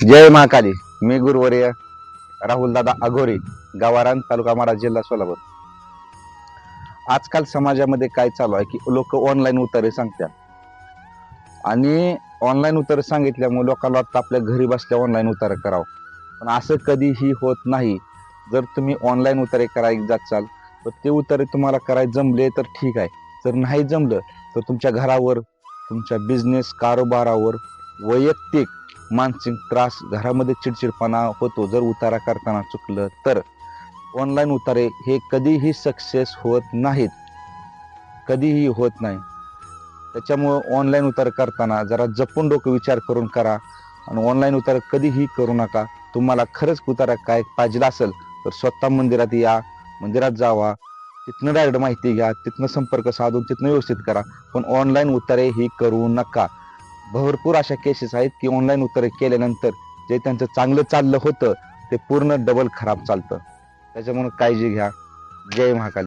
जय महाकाली. मी गुरुवर्य राहुल दादा अघोरे गावारान तालुका मारा जिल्हा सोलापूर. आजकाल समाजामध्ये काय चालू आहे की लोक ऑनलाईन उतारे सांगतात. आणि ऑनलाईन उतारे सांगितल्यामुळे लोकांना वाटतं आपल्या घरी बसल्या ऑनलाईन उतारे करावं. पण असं कधीही होत नाही. जर तुम्ही ऑनलाईन उतारे करायला जात चाल तर ते उतारे तुम्हाला करायला जमले तर ठीक आहे. जर नाही जमलं तर तुमच्या घरावर तुमच्या बिझनेस कारोबारावर वैयक्तिक मानसिक त्रास घरामध्ये चिडचिडपणा होतो जर उतारा करताना चुकलं तर. ऑनलाईन उतारे हे कधीही सक्सेस होत नाहीत. कधीही होत नाही. त्याच्यामुळं ऑनलाईन उतार करताना जरा जपून डोकं विचार करून करा आणि ऑनलाईन उतार कधीही करू नका. तुम्हाला खरंच उतारा काय पाहिजे असेल तर स्वतः मंदिरात या मंदिरात जावा. तिथनं डायरेक्ट माहिती घ्या तिथनं संपर्क साधून तिथनं व्यवस्थित करा. पण ऑनलाईन उतारे ही करू नका. भरपूर अशा केसेस आहेत की ऑनलाईन उत्तरे केल्यानंतर जे त्यांचं चांगलं चाललं होतं ते पूर्ण डबल खराब चालतं. त्याच्यामुळे काळजी घ्या. जय महाकाली.